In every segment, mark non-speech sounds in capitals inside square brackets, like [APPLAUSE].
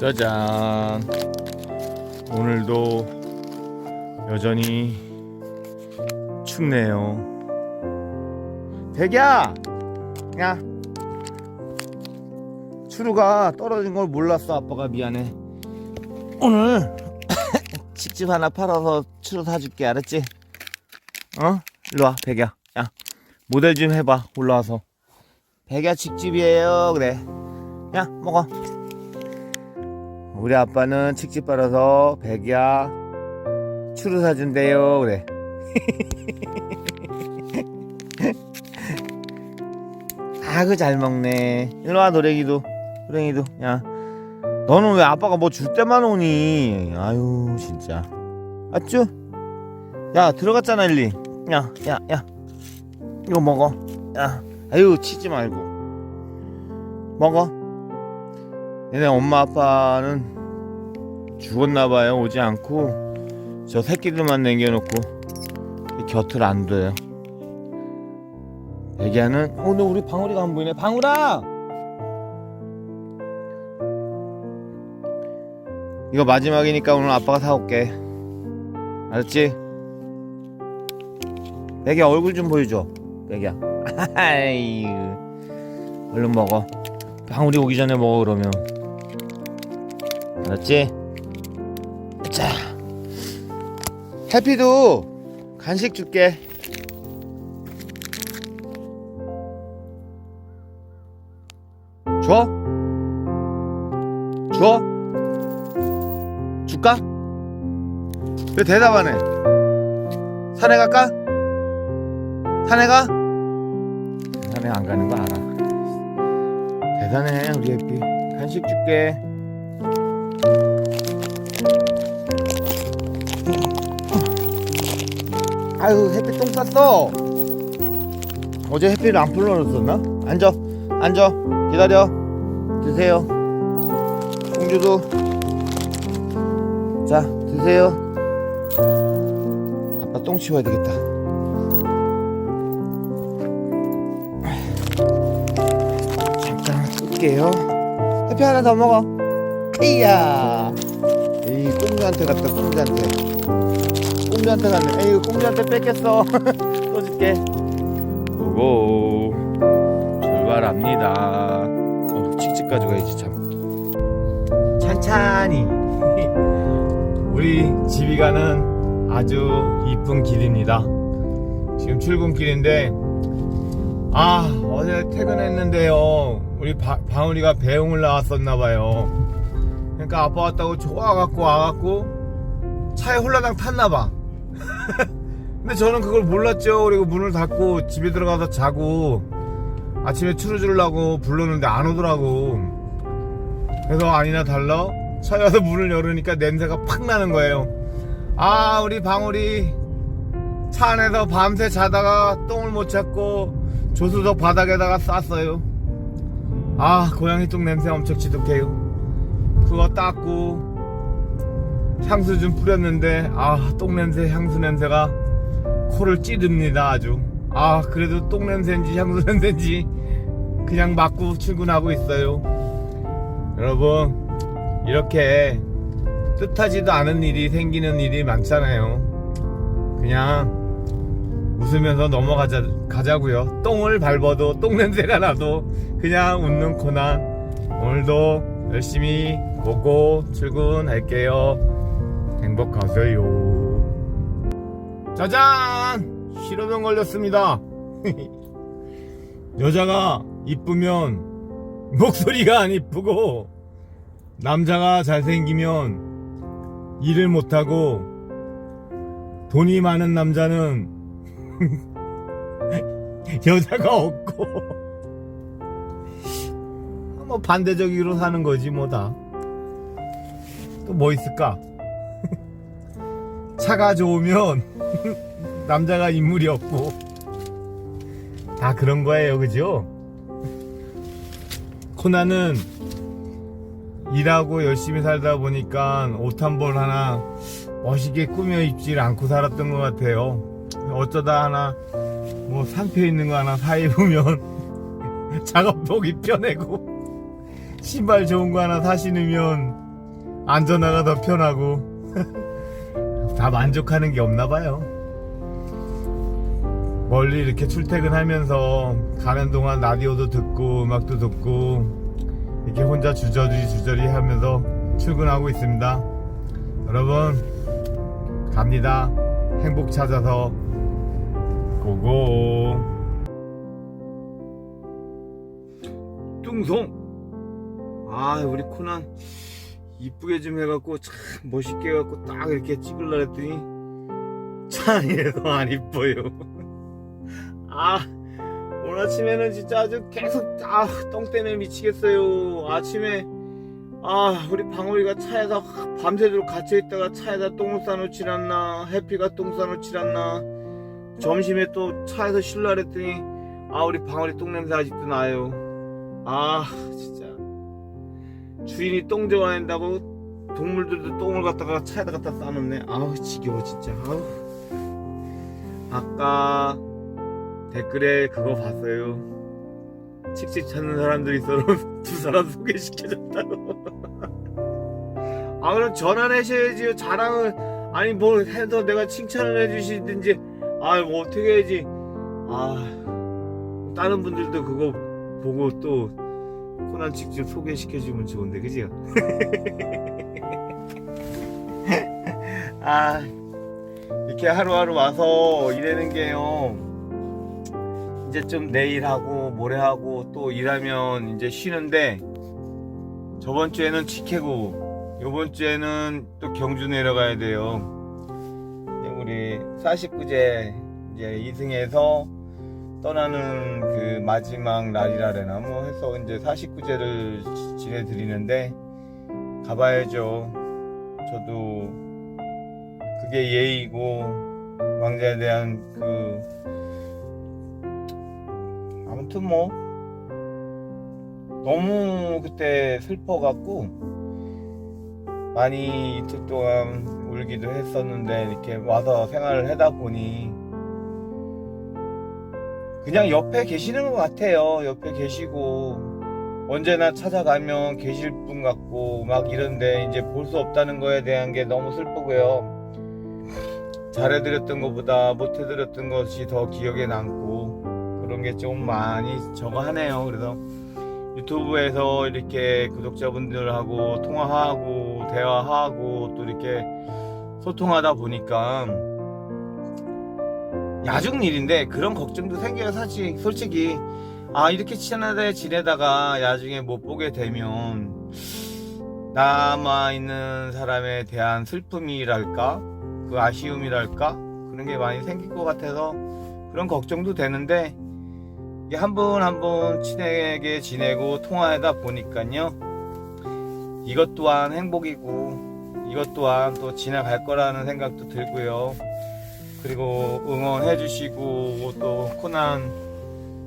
짜잔. 오늘도 여전히 춥네요. 대기야! 야! 추루가 떨어진 걸 몰랐어, 아빠가 미안해. 오늘 [COUGHS] 칡집 하나 팔아서 추루 사줄게, 알았지? 어? 일로 와, 백야. 야, 모델 좀 해봐, 올라와서. 백야 칡집이에요, 그래. 야, 먹어. 우리 아빠는 칡집 빨아서 백야. 추루 사준대요. 그래. [LAUGHS] 아그 잘 먹네. 일로와 노래기도. 노래기도. 야. 너는 왜 아빠가 뭐 줄 때만 오니? 아유 진짜. 맞죠? 야 들어갔잖아 일리. 야 야 야. 이거 먹어. 야. 아유 치지 말고. 먹어 얘네 엄마 아빠는 죽었나 봐요. 오지 않고 저 새끼들만 남겨놓고 곁을 안 둬요. 애기야는 오늘 우리 방울이가 안 보이네. 방울아! 이거 마지막이니까 오늘 아빠가 사올게. 알았지? 애기야 얼굴 좀 보여줘 애기야. [LAUGHS] 얼른 먹어. 방울이 오기 전에 먹어 그러면 알았지? 자 해피도 간식 줄게 줘? 줘? 줄까? 왜 대답 안 해? 산에 갈까? 산에 가? 산에 안 가는 거 알아 대단해 우리 해피 간식 줄게 아유 햇빛 똥 쌌어. 어제 햇빛을 안 불러놨었나? 앉아 앉아. 기다려. 드세요. 공주도. 자 드세요. 아빠 똥 치워야 되겠다. 잠깐 끌게요. 햇빛 하나 더 먹어. 이야. 이 꽁주한테 갔다 꽁주한테 꽁주한테 갔네. 에이 꽁주한테 뺏겼어. [LAUGHS] 또 줄게. 고고. 출발합니다. 어 칙칙 가져가야지 참. 찬찬히. [LAUGHS] 우리 집이 가는 아주 이쁜 길입니다. 지금 출근길인데 아 어제 퇴근했는데요. 우리 바, 방울이가 배웅을 나왔었나봐요. 그러니까 아빠 왔다고 좋아갖고 와갖고 차에 홀라당 탔나봐 근데 저는 그걸 몰랐죠. 그리고 문을 닫고 집에 들어가서 자고 아침에 추루 주려고 불렀는데 안 오더라고. 그래서 아니나 달라 차에 와서 [LAUGHS] 문을 열으니까 냄새가 팍 나는 거예요. 아 우리 방울이 차 안에서 밤새 자다가 똥을 못 찾고 조수석 바닥에다가 쌌어요. 아 고양이 똥 냄새 엄청 지독해요. 그거 닦고 향수 좀 뿌렸는데 아 똥냄새 향수 냄새가 코를 찌릅니다 아주. 아 그래도 똥냄새인지 향수 냄새인지 그냥 맞고 출근하고 있어요. 여러분 이렇게 뜻하지도 않은 일이 생기는 일이 많잖아요. 그냥 웃으면서 넘어가자 가자고요. 똥을 밟아도 똥냄새가 나도 그냥 웃는 코난 오늘도 열심히 보고 출근할게요 행복하세요. 짜잔! 실험병 걸렸습니다. [LAUGHS] 여자가 이쁘면 목소리가 안 이쁘고 남자가 잘생기면 일을 못하고 돈이 많은 남자는 [LAUGHS] 여자가 없고. 뭐 반대적으로 사는 거지 뭐다. 또 뭐 있을까 차가 좋으면 [LAUGHS] 남자가 인물이 없고. 다 그런 거예요 그죠? 코나는 일하고 열심히 살다 보니까 옷 한 벌 하나 멋있게 꾸며 입질 않고 살았던 것 같아요. 어쩌다 하나 뭐 상표 있는 거 하나 사 입으면 [LAUGHS] 작업복이 펴내고 신발 좋은 거 하나 사 신으면 안전화가 더 편하고 [LAUGHS] 다 만족하는 게 없나 봐요. 멀리 이렇게 출퇴근하면서 가는 동안 라디오도 듣고 음악도 듣고 이렇게 혼자 주저리 주저리 하면서 출근하고 있습니다. 여러분 갑니다. 행복 찾아서 고고. 뚱송. 아 우리 코난 이쁘게 좀 해갖고 참 멋있게 해갖고 딱 이렇게 찍으려 했더니 차 안에서 [LAUGHS] 안 이뻐요. 아 오늘 아침에는 진짜 아주 계속 아똥 때문에 미치겠어요. 아침에 아 우리 방울이가 차에서 밤새도록 갇혀있다가 차에다 똥을 싸놓질 않나 해피가 똥 싸놓질 않나 점심에 또 차에서 쉴라 그랬더니 아 우리 방울이 똥냄새 아직도 나요. 아 진짜 주인이 똥 좋아한다고 동물들도 똥을 갖다가 차에다 갖다 싸놓네. 아우 지겨워 진짜. 아우. 아까 댓글에 그거 봤어요. 칙칙 찾는 사람들이 서로 [LAUGHS] 두 사람 소개시켜줬다고. [LAUGHS] 아 그럼 전화내셔야지요 자랑을 아니 뭘 해서 내가 칭찬을 해주시든지. 아 뭐 어떻게 해야지. 아 다른 분들도 그거 보고 또 코난 직접 소개시켜주면 좋은데 그지요? [LAUGHS] 아 이렇게 하루하루 와서 일하는 게요 이제 좀 내일 하고 모레 하고 또 일하면 이제 쉬는데 저번 주에는 치케고 요번 주에는 또 경주 내려가야 돼요 우리 49제 이제 이승에서 떠나는 그 마지막 날이라래나 뭐 해서 이제 49제를 지내드리는데 가봐야죠. 저도 그게 예의고 왕자에 대한 그 아무튼 뭐 너무 그때 슬퍼갖고 많이 이틀 동안 울기도 했었는데 이렇게 와서 생활을 하다 보니 그냥 옆에 계시는 것 같아요. 옆에 계시고 언제나 찾아가면 계실 분 같고 막 이런데 이제 볼 수 없다는 거에 대한 게 너무 슬프고요. 잘해드렸던 것보다 못해드렸던 것이 더 기억에 남고 그런 게 좀 많이 저거 하네요. 그래서 유튜브에서 이렇게 구독자분들하고 통화하고 대화하고 또 이렇게 소통하다 보니까 야중 일인데 그런 걱정도 생겨요 사실. 솔직히. 아 이렇게 친하게 지내다가 야중에 못 보게 되면 남아있는 사람에 대한 슬픔이랄까? 그 아쉬움이랄까? 그런 게 많이 생길 것 같아서 그런 걱정도 되는데 한 분 한 분 친하게 지내고 통화하다 보니까요. 이것 또한 행복이고 이것 또한 또 지나갈 거라는 생각도 들고요 그리고 응원해 주시고 또 코난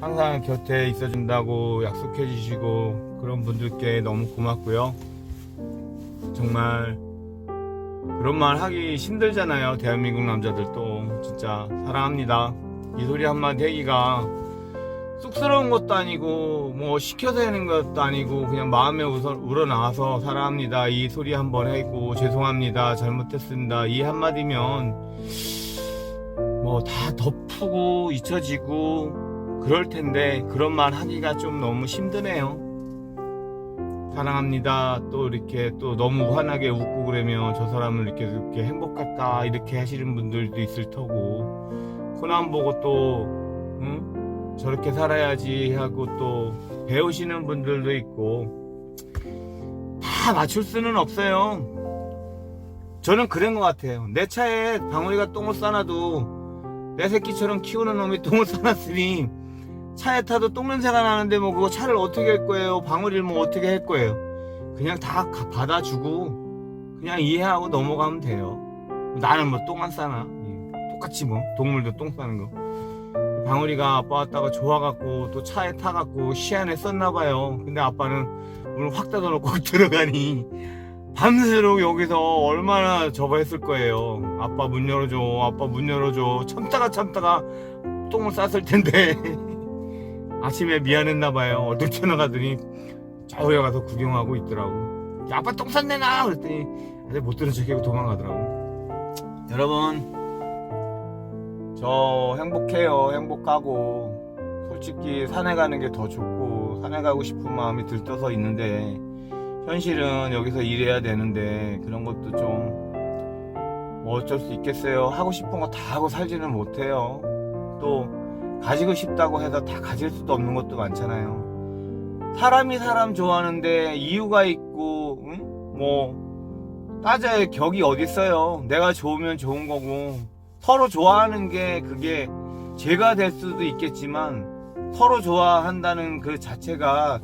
항상 곁에 있어 준다고 약속해 주시고 그런 분들께 너무 고맙고요. 정말 그런 말 하기 힘들잖아요. 대한민국 남자들도 진짜 사랑합니다. 이 소리 한마디 하기가 쑥스러운 것도 아니고 뭐 시켜서 하는 것도 아니고 그냥 마음에 우러나와서 사랑합니다. 이 소리 한번 하고 죄송합니다. 잘못했습니다. 이 한마디면 뭐 다 덮고 잊혀지고 그럴 텐데 그런 말 하기가 좀 너무 힘드네요. 사랑합니다. 또 이렇게 또 너무 환하게 웃고 그러면 저 사람을 이렇게, 이렇게 행복할까 이렇게 하시는 분들도 있을 터고 코난 보고 또 응? 저렇게 살아야지 하고 또 배우시는 분들도 있고 다 맞출 수는 없어요. 저는 그런 것 같아요. 내 차에 방울이가 똥을 싸놔도 내 새끼처럼 키우는 놈이 똥을 싸놨으니 차에 타도 똥 냄새가 나는데 뭐 그거 차를 어떻게 할 거예요? 방울이를 뭐 어떻게 할 거예요? 그냥 다 가- 받아주고 그냥 이해하고 넘어가면 돼요. 나는 뭐 똥 안 싸나? 예, 똑같이 뭐 동물도 똥 싸는 거. 방울이가 아빠 왔다가 좋아갖고 또 차에 타갖고 시안에 썼나 봐요. 근데 아빠는 문을 확 닫아놓고 [LAUGHS] 들어가니 밤새도록 여기서 얼마나 저거 했을 거예요. 아빠 문 열어줘, 아빠 문 열어줘. 참다가 참다가 똥을 쌌을 텐데 [LAUGHS] 아침에 미안했나 봐요. 어딜 튀어나가더니 저에 가서 구경하고 있더라고. 야, 아빠 똥 쌌네 나 그랬더니 아들 못 들은 척하고 도망가더라고 여러분 저 행복해요 행복하고 솔직히 산에 가는 게 더 좋고 산에 가고 싶은 마음이 들떠서 있는데 현실은 여기서 일해야 되는데 그런 것도 좀 뭐 어쩔 수 있겠어요? 하고 싶은 거 다 하고 살지는 못해요. 또 가지고 싶다고 해서 다 가질 수도 없는 것도 많잖아요. 사람이 사람 좋아하는데 이유가 있고 응? 뭐 따져야 격이 어딨어요? 내가 좋으면 좋은 거고. 서로 좋아하는 게 그게 죄가 될 수도 있겠지만 서로 좋아한다는 그 자체가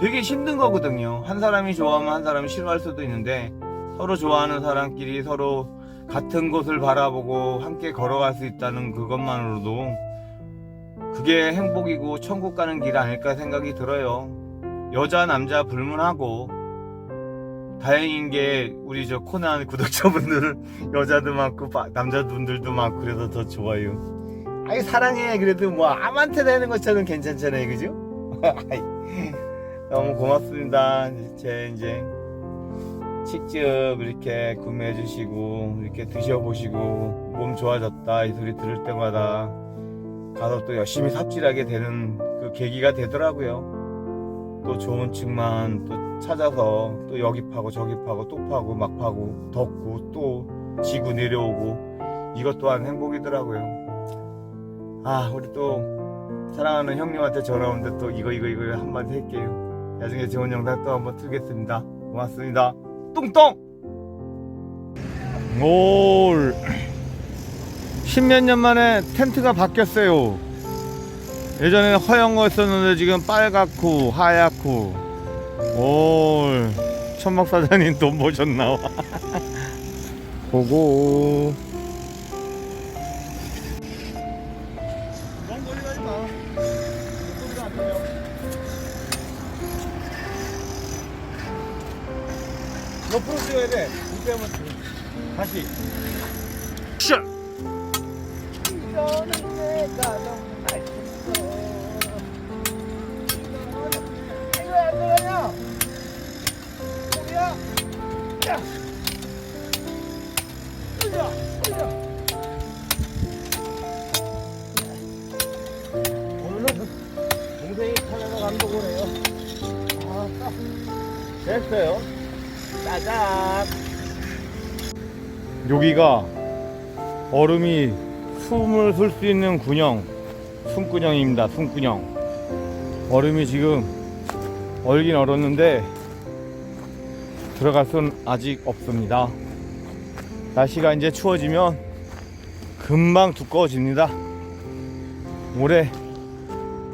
되게 힘든 거거든요 한 사람이 좋아하면 한 사람이 싫어할 수도 있는데 서로 좋아하는 사람끼리 서로 같은 곳을 바라보고 함께 걸어갈 수 있다는 그것만으로도 그게 행복이고 천국 가는 길 아닐까 생각이 들어요. 여자 남자 불문하고 다행인 게 우리 저 코난 구독자분들은 [LAUGHS] 여자도 많고 바- 남자분들도 많고 그래서 더 좋아요. 아이 사랑해 그래도 뭐 아무한테 되는 것처럼 괜찮잖아요 그죠? [LAUGHS] 너무 고맙습니다. 제 이제 직접 이렇게 구매해 주시고 이렇게 드셔보시고 몸 좋아졌다 이 소리 들을 때마다 가서 또 열심히 삽질하게 되는 그 계기가 되더라고요. 또 좋은 측만 또 찾아서 또 여기 파고 저기 파고 또 파고 막 파고 덮고 또 지고 내려오고 이것 또한 행복이더라고요. 아 우리 또 사랑하는 형님한테 전화 오는데 또 이거 이거 이거 한마디 할게요. 나중에 좋은 영상 또 한번 틀겠습니다. 고맙습니다. 뚱뚱! 올 십몇 년 만에 텐트가 바뀌었어요. 예전에는 허연 거였었는데 지금 빨갛고 하얗고 올 천막 사장님 돈 버셨나 보고 [LAUGHS] 다시. 여기가 얼음이 숨을 쉴 수 있는 군형, 숨군형입니다. 숨군형. 얼음이 지금 얼긴 얼었는데 들어갈 수는 아직 없습니다. 날씨가 이제 추워지면 금방 두꺼워집니다. 올해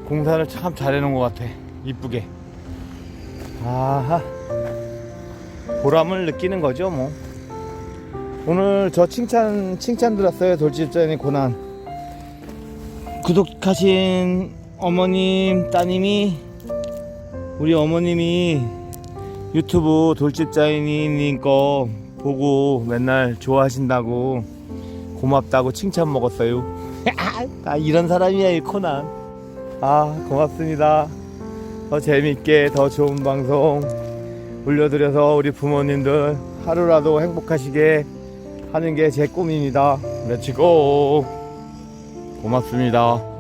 공사를 참 잘해놓은 것 같아. 이쁘게. 아하. 보람을 느끼는 거죠, 뭐. 오늘 저 칭찬 칭찬 들었어요 돌집자님 고난. 구독하신 어머님 따님이 우리 어머님이 유튜브 돌집자이님 거 보고 맨날 좋아하신다고 고맙다고 칭찬 먹었어요. [LAUGHS] 아 이런 사람이야 이 코난. 아 고맙습니다. 더 재밌게 더 좋은 방송 올려드려서 우리 부모님들 하루라도 행복하시게 하는 게 제 꿈입니다. 렛츠고! 고맙습니다.